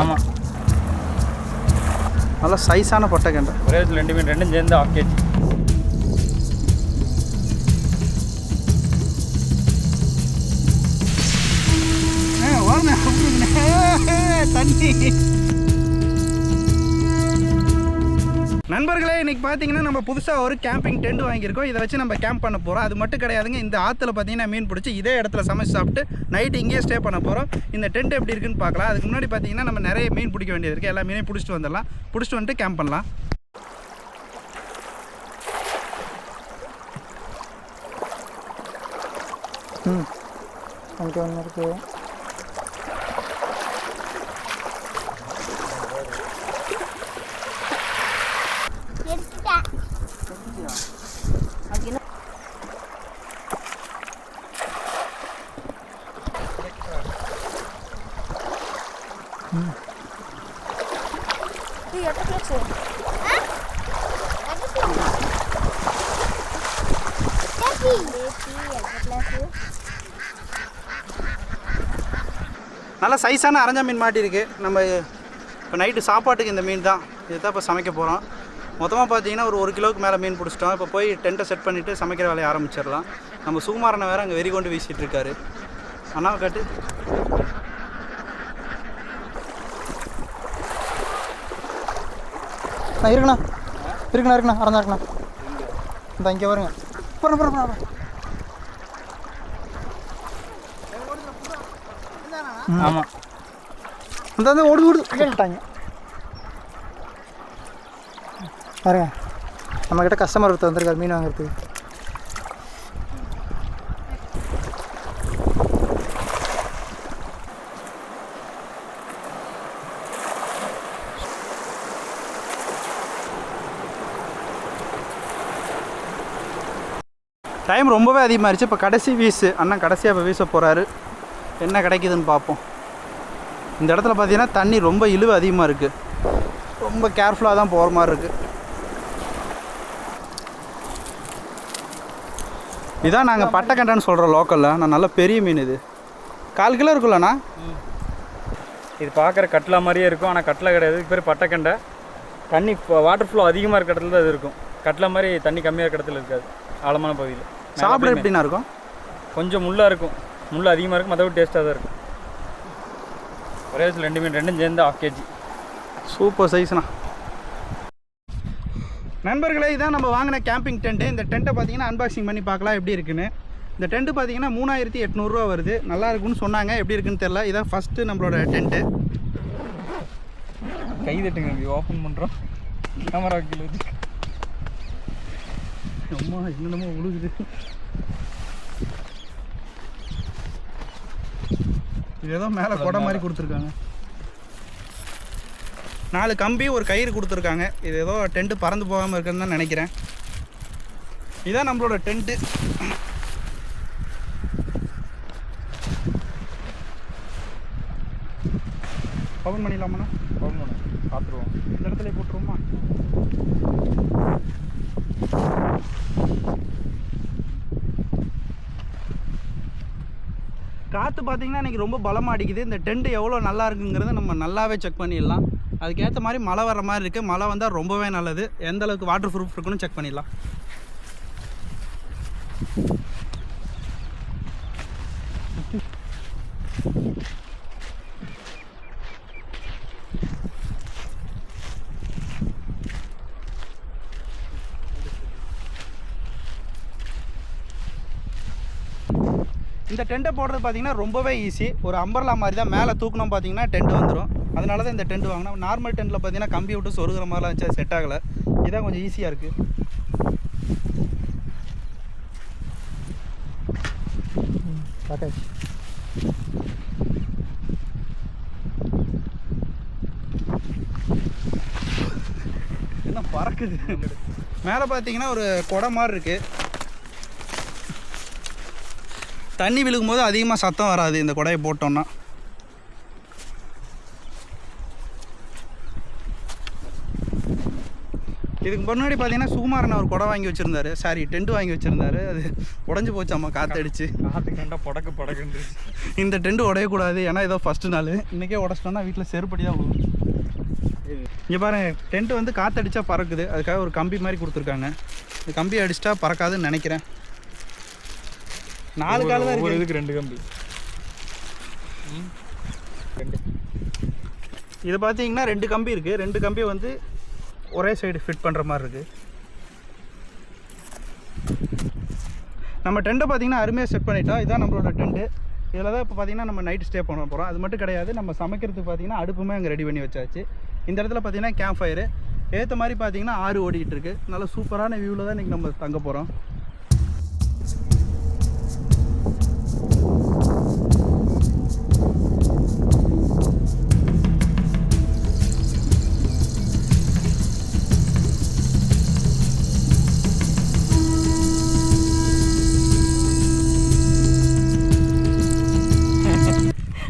ஆமாம் நல்லா சைஸான பொட்டை கெண்டை ஒரே இடத்துல ரெண்டு மீன் ரெண்டும் சேர்ந்து ஆஃப் கேஜி தண்ணி. நண்பர்களே இன்றைக்கி பார்த்தீங்கன்னா நம்ம புதுசாக ஒரு கேம்பிங் டென்ட் வாங்கியிருக்கோம். இதை வச்சு நம்ம கேம்ப் பண்ண போகிறோம் அது மட்டும் கிடையாதுங்க இந்த ஆற்றுல பார்த்தீங்கன்னா மீன் பிடிச்சி இதே இடத்துல சமைச்சு சாப்பிட்டு நைட்டு இங்கேயே ஸ்டே பண்ண போகிறோம் இந்த டென்ட் எப்படி இருக்குன்னு பார்க்கலாம். அதுக்கு முன்னாடி பார்த்தீங்கன்னா நம்ம நிறைய மீன் பிடிக்க வேண்டியது இருக்குது எல்லா மீனையும் பிடிச்சிட்டு வந்துடலாம். பிடிச்சிட்டு வந்துட்டு கேம்ப் பண்ணலாம். ம். அங்கே ஒன்று இருக்குது இது எட்டு கிளாஸு நல்லா சைஸான அரைஞ்ச மீன் மாட்டியிருக்கு நம்ம இப்போ நைட்டு சாப்பாட்டுக்கு இந்த மீன் தான். இதுதான் இப்போ சமைக்க போகிறோம் மொத்தமாக பார்த்தீங்கன்னா ஒரு ஒரு கிலோவுக்கு மேலே மீன் பிடிச்சிட்டோம். இப்போ போய் டென்ட்டை செட் பண்ணிவிட்டு சமைக்கிற வேலையை ஆரம்பிச்சிடலாம். நம்ம சுகுமாரனை வேறு அங்கே வெறி கொண்டு வீசிகிட்டு இருக்காரு. அண்ணாவை காட்டு. இருக்குண்ணா இருக்குண்ணா இருக்குண்ணா அரஞ்சா இருக்குண்ணா இந்த இங்கே வருங்க போகிறேன் போகிறேன் ஆமாம் அந்த ஓடுது ஓடுது கேட்டாங்க பாருங்க. நம்மக்கிட்ட கஸ்டமர் ஒருத்தர் வந்திருக்காரு மீன் வாங்குறதுக்கு. டைம் ரொம்பவே அதிகமாகிடுச்சு இப்போ கடைசி வீசு அண்ணன் கடைசியாக இப்போ வீச போகிறாரு என்ன கிடைக்குதுன்னு பார்ப்போம். இந்த இடத்துல பார்த்தீங்கன்னா தண்ணி ரொம்ப இழுவு அதிகமாக இருக்குது ரொம்ப கேர்ஃபுல்லாக தான் போகிற மாதிரி இருக்குது இதான் நாங்கள் பட்டைக்கண்டைன்னு சொல்கிறோம் லோக்கலில் நான் நல்ல பெரிய மீன் இது. கால் கிலோ இருக்குல்லண்ணா இது பார்க்குற கட்லா மாதிரியே இருக்கும். ஆனால் கட்லா கிடையாது. இது பேர் பட்டக்கண்டை தண்ணி வாட்டர் ஃப்ளோ அதிகமாக இருக்கிற இடத்துல தான் இது இருக்கும். கட்லா மாதிரி தண்ணி கம்மியாக இருக்கிற இடத்துல இருக்காது. ஆழமான பகுதியில். சாப்பிட எப்படிண்ணா இருக்கும்? கொஞ்சம் முள்ளாக இருக்கும். முள் அதிகமாக இருக்கும் மற்றபடி டேஸ்ட்டாக தான் இருக்கும். ஒரே இடத்துல ரெண்டு மீன் ரெண்டும் சேர்ந்து ஆஃப் கேஜி சூப்பர் சைஸ்ண்ணா நண்பர்களே இதான் நம்ம வாங்கின கேம்பிங் டென்ட்டு இந்த டென்ட்டை பார்த்தீங்கன்னா அன்பாக்சிங் பண்ணி பார்க்கலாம் எப்படி இருக்குன்னு. இந்த டென்ட்டு பார்த்தீங்கன்னா மூணாயிரத்தி எட்நூறுரூவா வருது. நல்லா இருக்குன்னு சொன்னாங்க. எப்படி இருக்குன்னு தெரில இதான் ஃபஸ்ட்டு நம்மளோட டென்ட்டு கை தட்டுங்க ஓப்பன் பண்ணுறோம் கேமரா கீழே வச்சு அம்மா என்னென்னமோ உழுகுது. இது ஏதோ மேலே கொடை மாதிரி கொடுத்துருக்காங்க. நாலு கம்பி ஒரு கயிறு கொடுத்துருக்காங்க. இது ஏதோ டென்ட்டு பறந்து போகாமல் இருக்குன்னு தான் நினைக்கிறேன். இதான் நம்மளோட டென்ட்டு ஓப்பன் பண்ணிடலாமாண்ணா? ஓப்பன் பண்ணுங்க பார்த்துருவோம். இந்த இடத்துல போட்டுருவோமா? காற்று பார்த்தீங்கன்னா இன்றைக்கி ரொம்ப பலமாக அடிக்குது. இந்த டென்ட் எவ்வளோ நல்லா இருக்குங்கிறத நம்ம நல்லாவே செக் பண்ணிடலாம். அதுக்கேற்ற மாதிரி மழை வர மாதிரி இருக்குது மழை வந்தால் ரொம்பவே நல்லது. எந்த அளவுக்கு வாட்டர் ப்ரூஃப் இருக்குன்னு செக் பண்ணிடலாம். இந்த டென்ட்டை போடுறது பார்த்தீங்கன்னா ரொம்பவே ஈஸி ஒரு அம்பர்லா மாதிரி தான். மேலே தூக்கணும் பார்த்தீங்கன்னா டென்ட் வந்துடும் அதனால தான் இந்த டென்ட் வாங்கினோம். நார்மல் டென்ட்டில் பார்த்தீங்கன்னா கம்பி விட்டு சொருகிற மாதிரிலாம் வச்சு செட் ஆகலை. இதான் கொஞ்சம் ஈஸியாக இருக்குது என்ன பறக்குது? மேலே பார்த்தீங்கன்னா ஒரு குடை மாதிரி இருக்குது தண்ணி விழுகும் போது அதிகமாக சத்தம் வராது இந்த குடையை போட்டோம்னா. இதுக்கு முன்னாடி பார்த்தீங்கன்னா சுகுமாரன் அவர் குடை வாங்கி வச்சுருந்தாரு. சாரி டென்ட் வாங்கி வச்சுருந்தாரு. அது உடஞ்சி போச்சாம்மா காற்றடிச்சு காற்று கண்டா படக்கு படக்குன்னு இந்த டென்ட் உடையக்கூடாது ஏன்னா ஏதோ ஃபஸ்ட்டு நாள். இன்றைக்கே உடச்சிட்டோம்னா வீட்டில் செருப்படி தான் விழுவும். இங்கே பாருங்க டென்ட் வந்து காற்றடிச்சா பறக்குது. அதுக்காக ஒரு கம்பி மாதிரி கொடுத்துருக்காங்க. இந்த கம்பி அடிச்சிட்டா பறக்காதுன்னு நினைக்கிறேன். நாலு கால் தான் ஒரு இருக்குது இதுக்கு ரெண்டு கம்பி. ரெண்டு. இது பார்த்தீங்கன்னா ரெண்டு கம்பி இருக்குது ரெண்டு கம்பி வந்து ஒரே சைடு ஃபிட் பண்ணுற மாதிரி இருக்குது நம்ம டென்ட்டை பார்த்தீங்கன்னா அருமையாக செட் பண்ணிட்டோம் இதான் நம்மளோட டென்ட்டு இதில் தான் இப்போ பார்த்தீங்கன்னா நம்ம நைட் ஸ்டே பண்ண போகிறோம் அது மட்டும் கிடையாது நம்ம சமைக்கிறதுக்கு பார்த்தீங்கன்னா அடுப்புமே அங்கே ரெடி பண்ணி வச்சாச்சு. இந்த இடத்துல பார்த்தீங்கன்னா கேம்ப் ஃபயரு ஏற்ற மாதிரி பார்த்தீங்கன்னா ஆறு ஓடிக்கிட்டு இருக்கு. நல்ல சூப்பரான வியூவில் தான் இன்றைக்கி நம்ம தங்க போகிறோம்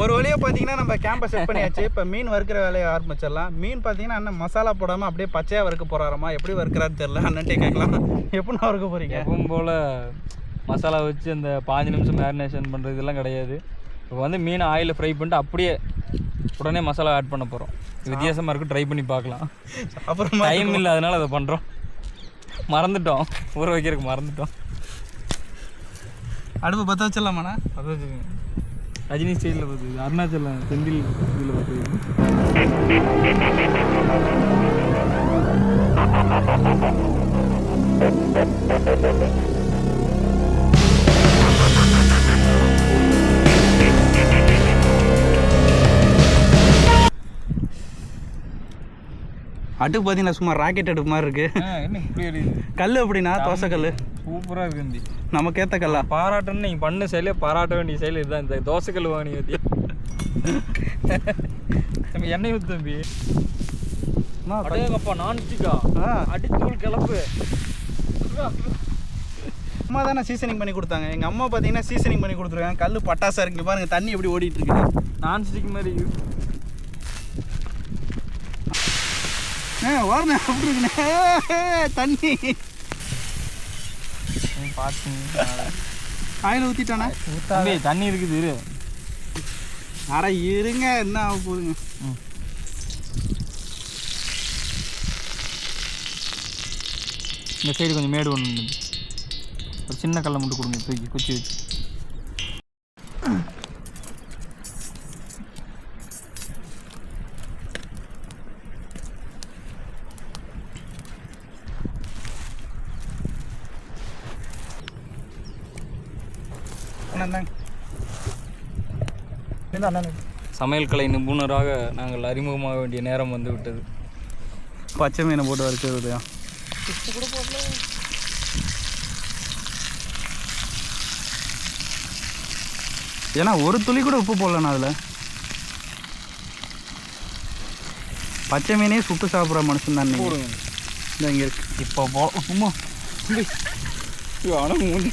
ஒரு வழியாக பார்த்தீங்கன்னா நம்ம கேம்பை செட் பண்ணியாச்சு. இப்போ மீன் வறுக்கிற வேலையை ஆரம்பிச்சிடலாம். மீன் பார்த்தீங்கன்னா அண்ணன் மசாலா போடாமல் அப்படியே பச்சையாக வறுக்க போகிறாராமா எப்படி வறுக்கிறான்னு தெரில அண்ணன்ட்டே கேட்கலாம். எப்படி வறுக்க போகிறீங்க எப்பவும் போல் மசாலா வச்சு அந்த பாஞ்சு நிமிஷம் மேரினேஷன் பண்ணுறது இதெல்லாம் கிடையாது. இப்போ வந்து மீனை ஆயிலில் ஃப்ரை பண்ணிட்டு அப்படியே உடனே மசாலா ஆட் பண்ண போகிறோம் வித்தியாசமாக இருக்கும் ட்ரை பண்ணி பார்க்கலாம். அப்புறமா டைம் இல்லை அதனால அதை பண்ணுறோம் மறந்துட்டோம். ஊற வைக்கிறதுக்கு மறந்துட்டோம். அடுப்பு பற்ற வச்சிடலாமாண்ணா? அதாவது ரஜினி ஸ்டைலில் பார்த்து அருணாச்சலம் செந்தில் இதில் பார்த்து. அடுப்பு பார்த்தீங்கன்னா சும்மா ராக்கெட் அடுப்பு மாதிரி எரியுது கல் எப்படின்னா தோசை கல் சூப்பராக இருக்கு தம்பி நமக்கேற்ற கல்லா பாராட்டணும் நீங்கள் பண்ண செயலே பாராட்ட வேண்டிய செயல் இதுதான். இந்த தோசைக்கல் வாங்கி பற்றி தம்பி எண்ணெய் ஊற்று தம்பி. அடேங்கப்பா நான்ஸ்டிக்கா அடித்தூள் கிளப்பு. அம்மா தானே சீசனிங் பண்ணி கொடுத்தாங்க. எங்கள் அம்மா பார்த்தீங்கன்னா சீசனிங் பண்ணி கொடுத்துருக்காங்க. கல் பட்டாசா இருக்கு. பாருங்க தண்ணி எப்படி ஓடிட்டு இருக்கு. நான்ஸ்டிக் மாதிரி இருக்கு. ஆ ஓரணே அப்படி இருக்குண்ணே. தண்ணி. பார்த்து ஆயில் ஊற்றிட்டானே தம்பி தண்ணி இருக்குது இரு. அட இருங்க. என்ன ஆக போகுதுங்க. இந்த சைடு கொஞ்சம் மேடு ஒன்று ஒரு சின்ன கல்லை மட்டும் கொடுங்க தூக்கி குச்சி வச்சு. சமையல் கலை நிபுணராக நாங்கள் அறிமுகமாக வேண்டிய நேரம் வந்து விட்டது பச்சை மீனை போட்டு வறுக்கிறது ஏன்னா ஒரு துளி கூட உப்பு போடலண்ணா அதில். பச்சை மீனே சுட்டு சாப்பிட்ற மனுஷன் தான் இந்த இங்கே இருக்கு. இப்போ போ சும்மா ஆனால் மூணு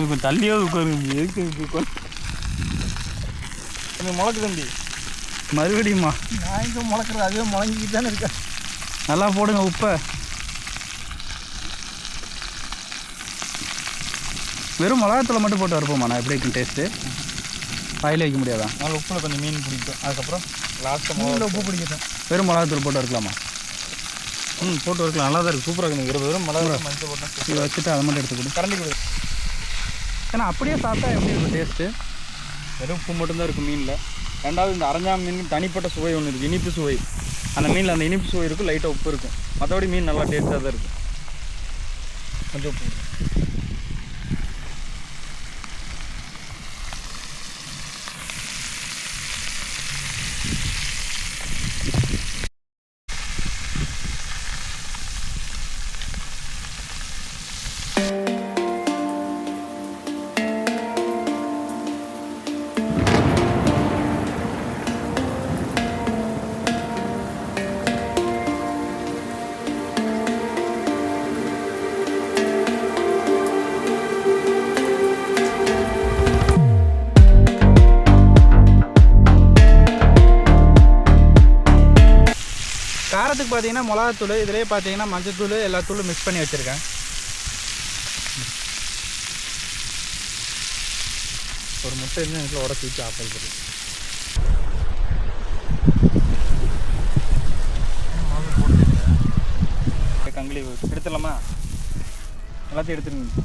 இப்போ தள்ளியாவது உட்காருங்க எதுக்கு உட்காரு? கொஞ்சம் முளக்கு தம்பி. மறுபடியுமா? நான் இங்கே முளக்குறது? அதுவே முளங்கிட்டு தானே இருக்கேன். நல்லா போடுங்க உப்பை. வெறும் மிளகாத்தூளை மட்டும் போட்டு வறுப்போமாண்ணா எப்படி இருக்கும் டேஸ்ட்டு வாயில் வைக்க முடியாதா? அதனால் உப்பில் கொஞ்சம் மீன் பிடிக்கும் அதுக்கப்புறம் லாஸ்ட்டாக உப்பு பிடிக்கும் வெறும் மிளகாத்தூள் போட்டு வறுக்கலாமா? ம் போட்டு வைக்கலாம் நல்லா தான் இருக்குது. சூப்பராக இருக்குது வெறும் மிளகா மஞ்சள் போட்டேன் இதை வச்சுட்டு அதை மட்டும் எடுத்து கொடு. கரண்டி கொடு. ஏன்னா அப்படியே சாப்பிட்டா எப்படி இருக்கும் டேஸ்ட்டு வெறும் உப்பு மட்டும்தான் இருக்கும் மீனில். ரெண்டாவது இந்த அரஞ்சா மீன் தனிப்பட்ட சுவை ஒன்று இருக்குது இனிப்பு சுவை. அந்த மீனில் அந்த இனிப்பு சுவை இருக்கும் லைட்டாக உப்பு இருக்கும். மற்றபடி மீன் நல்லா டேஸ்ட்டாக தான் இருக்கும். கொஞ்சம் உப்பு பார்த்தீங்கன்னா மிளகாத்தூள் இதுலேயே பார்த்தீங்கன்னா மஞ்சத்தூள் எல்லா தூளும் மிக்ஸ் பண்ணி வச்சுருக்கேன். ஒரு முட்டை இருந்து எனக்கு உடச்சி வச்சு ஆஃப் ஆகிடுது கங்கிலி எடுத்துடலாமா? எல்லாத்தையும் எடுத்துருங்க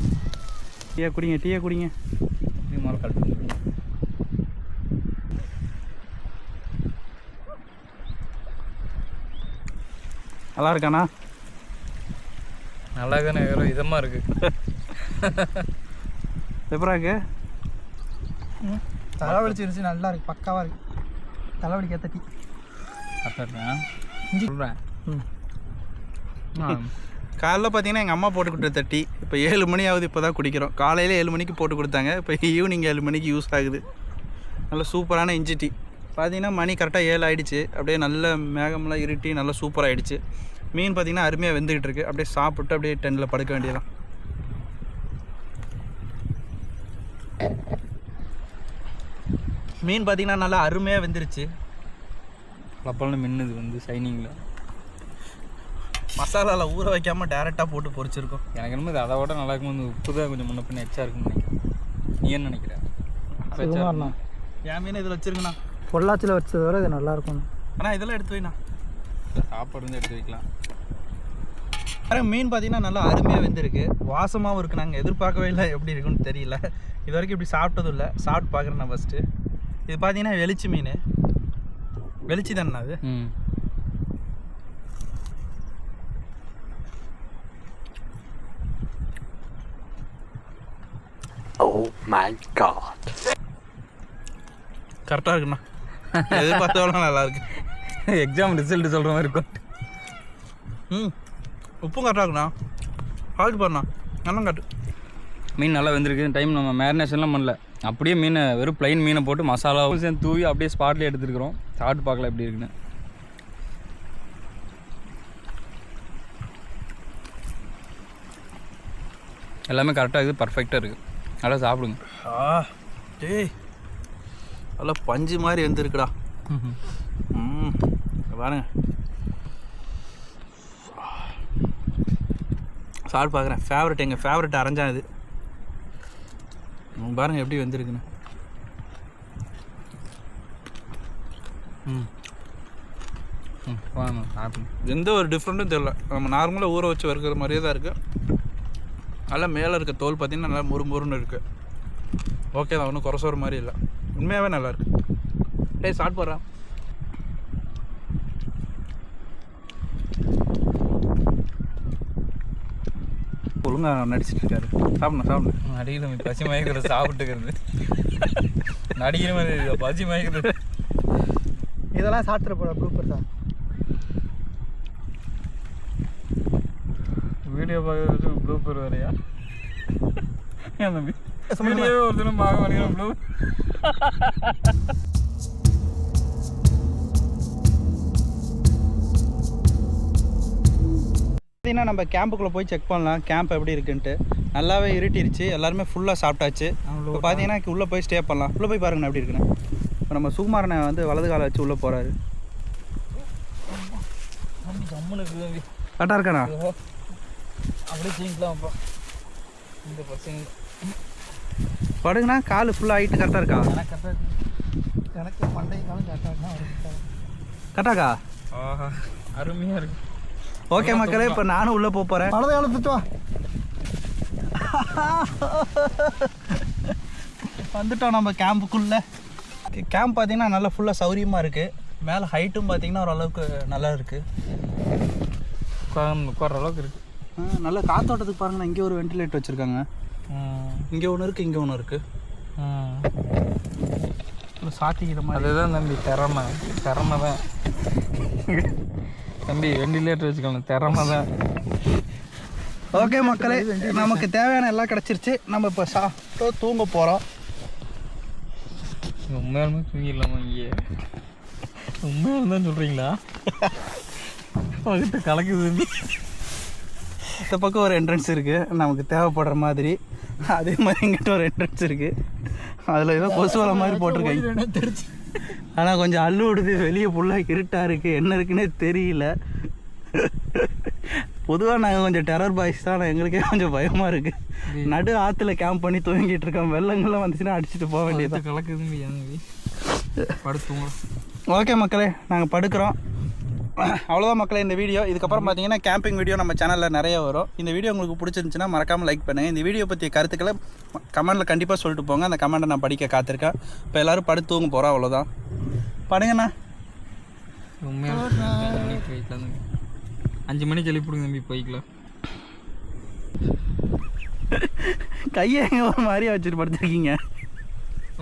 டீயை குடிங்க டீயை குடிங்க இது முதல்ல கட்டு நல்லா இருக்காண்ணா நல்லா தானே வேறு இதமாக இருக்குது எப்பரா இருக்கு? தலைவலிச்சு இருந்துச்சு நல்லா இருக்கு. பக்காவாக இருக்கு தலைவலிக்கு ஏற்ற டீ கரெக்டாக சொல்கிறேன் காலைல பார்த்தீங்கன்னா எங்கள் அம்மா போட்டு கொடுத்த டீ. இப்போ ஏழு மணி ஆகுது இப்போ தான் குடிக்கிறோம். காலையில் ஏழு மணிக்கு போட்டு கொடுத்தாங்க. இப்போ ஈவினிங் ஏழு மணிக்கு யூஸ் ஆகுது. நல்ல சூப்பரான இஞ்சி டீ. பார்த்தீங்கன்னா மணி கரெக்டாக ஏழு ஆயிடுச்சு. அப்படியே நல்ல மேகமெல்லாம் இருட்டி நல்லா சூப்பர் ஆயிடுச்சு. மீன் பார்த்தீங்கன்னா அருமையாக வெந்துக்கிட்டு இருக்கு. அப்படியே சாப்பிட்டு அப்படியே டென்னில் படுக்க வேண்டியதான் மீன் பார்த்தீங்கன்னா நல்லா அருமையாக வெந்துருச்சு. பளபளன்னு மின்னுது வந்து ஷைனிங்கில் மசாலாவில் ஊற வைக்காமல் டேரெக்டாக போட்டு பொரிச்சிருக்கோம். எனக்கு என்னமோ இது அதை விட நல்லா இருக்கும் வந்து உப்பு தான் கொஞ்சம் முன்ன பின்ன எச்சா இருக்குன்னு நினைக்கிறேன். நீ என்ன நினைக்கிற? என் மீன் இதில் வச்சிருக்கண்ணா. பொள்ளாச்சியில் வச்சதை விட இது நல்லா இருக்கும் அண்ணா இதெல்லாம் எடுத்து வைண்ணா. சாப்பாடு வந்து எடுத்து வைக்கலாம். பாருங்க மீன் பார்த்தீங்கன்னா நல்லா அருமையாக வெந்திருக்கு. வாசமாகவும் இருக்கு. நாங்கள் எதிர்பார்க்கவே இல்லை எப்படி இருக்குன்னு தெரியல. இது வரைக்கும் இப்படி சாப்பிட்டதும் இல்லை. சாப்பிட்டு பார்க்குறேன் நான் ஃபஸ்ட்டு இது பார்த்தீங்கன்னா வெளிச்சி மீன். வெளிச்சி தானே அது? ம். கரெக்டாக இருக்குண்ணா. எதிர்பார்த்தவெல்லாம் நல்லா இருக்கு. எக்ஸாம் ரிசல்ட் சொல்கிற மாதிரி இருக்கும். ம் உப்பும் கரெக்டாக இருக்குண்ணா. சாப்பிட்டு பாருண்ணா நல்லா காட்டு. மீன் நல்லா வெந்திருக்கு. டைம் நம்ம மேரினேஷன்லாம் பண்ணல. அப்படியே மீனை வெறும் ப்ளைன் மீனை போட்டு மசாலாவும் சேர்ந்து தூவி அப்படியே ஸ்பாட்லேயே எடுத்துருக்குறோம். சாப்பிட்டு பார்க்கலாம் எப்படி இருக்குன்னு. எல்லாமே கரெக்டாக இருக்குது. பர்ஃபெக்டாக இருக்குது நல்லா சாப்பிடுங்க. ஆ டேய். நல்லா பஞ்சு மாதிரி வெந்திருக்குடா ம் பாருங்க. சாப்பிட்டு பார்க்குறேன் ஃபேவரட் எங்கள் ஃபேவரட் அரைஞ்சா இது. ம், பாருங்க எப்படி வந்திருக்குன்னு. எந்த ஒரு டிஃப்ரெண்ட்டும் தெரியல. நம்ம நார்மலாக ஊற வச்சு வறுக்கிற மாதிரியே தான் இருக்குது நல்லா மேலே இருக்க தோல் பார்த்தீங்கன்னா நல்லா முறு முறுன்னு இருக்குது ஓகே தான் ஒன்றும் குறை சொல்கிற மாதிரி இல்லை. உண்மையாகவே நல்லா இருக்கு டேய் ஸ்டார்ட் போடுறேன் ஒழுங்காக நடிச்சிட்டு இருக்காரு சாப்பிடணும் சாப்பிடணும் நடிக்கிற மாதிரி பசி மயக்கிறது சாப்பிட்டுக்கிறது. நடிக்கிற மாதிரி பசி மயக்கிறது இதெல்லாம் சாப்பிட்ற போகிற ப்ரூப்பர் தான் வீடியோ பார்க்கறது ப்ளூப்பர் வேறையா? ஏன் தம்பி? ஒருத்தரும் பார்க்க மாட்டேங்கிறோம் ப்ளூ பார்த்தீங்கன்னா நம்ம கேம்புக்குள்ளே போய் செக் பண்ணலாம். கேம்ப் எப்படி இருக்குன்ட்டு. நல்லாவே இருட்டிருச்சு. எல்லாருமே ஃபுல்லாக சாப்பிட்டாச்சு. இப்போ பார்த்தீங்கன்னா உள்ளே போய் ஸ்டே பண்ணலாம். உள்ளே போய் பாருங்கண்ணா எப்படி இருக்குன்னு. இப்போ நம்ம சுகுமாரனை வந்து வலது காலை வச்சு உள்ளே போகிறாரு கரெக்டாக இருக்காண்ணா? அப்படியே செய்யலாம்ப்பா இந்த பசங்க. படுங்கண்ணா கால் ஃபுல்லாக ஹைட்டு கரெக்டாக இருக்கா? எனக்கு கரெக்டாக இருக்கு எனக்கு பண்டைய காலம் கரெக்டாக தான் கரெக்டாக்கா ஆஹா அருமையாக இருக்கு. ஓகே மக்களே இப்போ நானும் உள்ளே போக போகிறேன் மனதை எழுத்துட்டு வா. வந்துட்டோம் நம்ம கேம்புக்குள்ளே கேம்ப் பார்த்தீங்கன்னா நல்லா ஃபுல்லாக சௌரியமாக இருக்குது மேலே ஹைட்டும் பார்த்தீங்கன்னா ஓரளவுக்கு நல்லா இருக்குது உட்கார அளவுக்கு இருக்கு. நல்ல காத்தோட்டத்துக்கு பாருங்கண்ணா இங்கே ஒரு வென்டிலேட்டர் வச்சுருக்காங்க. இங்கே ஒன்று இருக்குது இங்கே ஒன்று இருக்குது சாத்திக்கிற மாதிரி. அதுதான் தம்பி திறமை. திறமை தான். தம்பி வெண்டிலேட்டர் வச்சுக்கணும் திறமை தான். ஓகே மக்களே நமக்கு தேவையான எல்லாம் கிடச்சிருச்சு. நம்ம இப்போ சாப்பிட்டு தூங்க போகிறோம் உண்மையாலுமே தூங்கிடலாமா இங்கே உண்மையாக தான் சொல்கிறீங்களா கலக்குது தம்பி. இந்த பக்கம் ஒரு என்ட்ரன்ஸ் இருக்குது நமக்கு தேவைப்படுற மாதிரி. அதே மாதிரி இங்கிட்ட ஒரு என்ட்ரன்ஸ் இருக்குது அதில் ஏதோ கொசு வலை மாதிரி போட்டிருக்காங்க. ஆனால் கொஞ்சம் அள்ளு விடுது. வெளியே ஃபுல்லாக இருட்டாக இருக்குது என்ன இருக்குன்னே தெரியல. பொதுவாக நாங்கள் கொஞ்சம் டெரர் பாய்ஸ் தான். எங்களுக்கே கொஞ்சம் பயமாக இருக்குது நடு ஆற்றுல கேம்ப் பண்ணி தூங்கிட்டு இருக்கோம். வெள்ளங்கள்லாம் வந்துச்சுன்னா அடிச்சுட்டு போக வேண்டியது கலக்குதுங்க ஏன் படுத்துங்க ஓகே மக்களே நாங்கள் படுக்கிறோம். அவ்வளோதான் மக்களே இந்த வீடியோ. இதுக்கப்புறம் பார்த்தீங்கன்னா கேம்பிங் வீடியோ நம்ம சேனலில் நிறைய வரும். இந்த வீடியோ உங்களுக்கு பிடிச்சிருந்துச்சுன்னா மறக்காமல் லைக் பண்ணுங்கள் இந்த வீடியோ பற்றிய கருத்துக்களை கமெண்டில் கண்டிப்பாக சொல்லிட்டு போங்க. அந்த கமெண்ட்டை நான் படிக்க காத்திருக்கேன். இப்போ எல்லோரும் படுத்து தூங்க போகிறோம் அவ்வளோதான் படுங்கண்ணா அஞ்சு மணிக்கு எழுப்பிடுங்க தம்பி. போய்க்கலாம். கையை எங்கே ஒரு மாதிரியா வச்சுட்டு படுத்துருக்கீங்க?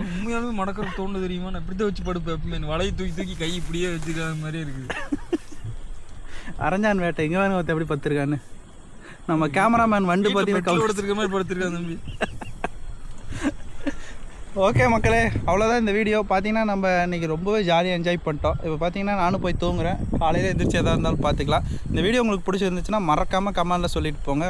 உண்மையாலுமே மடக்கிற தோண்டு தெரியுமா? நான் இப்படி தான் வச்சு படுப்பேன் எப்பவுமே வலையை தூக்கி தூக்கி கை இப்படியே வச்சுக்கிற மாதிரியே இருக்குது. அரஞ்சான் வேட்டை. எங்கே வேணும் எப்படி படுத்துருக்கான்னு. நம்ம கேமராமேன் வண்டு பார்த்தீங்கன்னா படுத்திருக்க மாதிரி படுத்திருக்கான் தம்பி. ஓகே மக்களே. அவ்வளோதான் இந்த வீடியோ. பார்த்தீங்கன்னா நம்ம இன்றைக்கி ரொம்பவே ஜாலியாக என்ஜாய் பண்ணிட்டோம். இப்போ பார்த்தீங்கன்னா நானும் போய் தூங்குறேன். காலையில் எந்திரிச்சு எதாக இருந்தாலும் பார்த்துக்கலாம் இந்த வீடியோ உங்களுக்கு பிடிச்சிருந்துச்சுன்னா மறக்காமல் கமெண்டில் சொல்லிட்டு போங்க.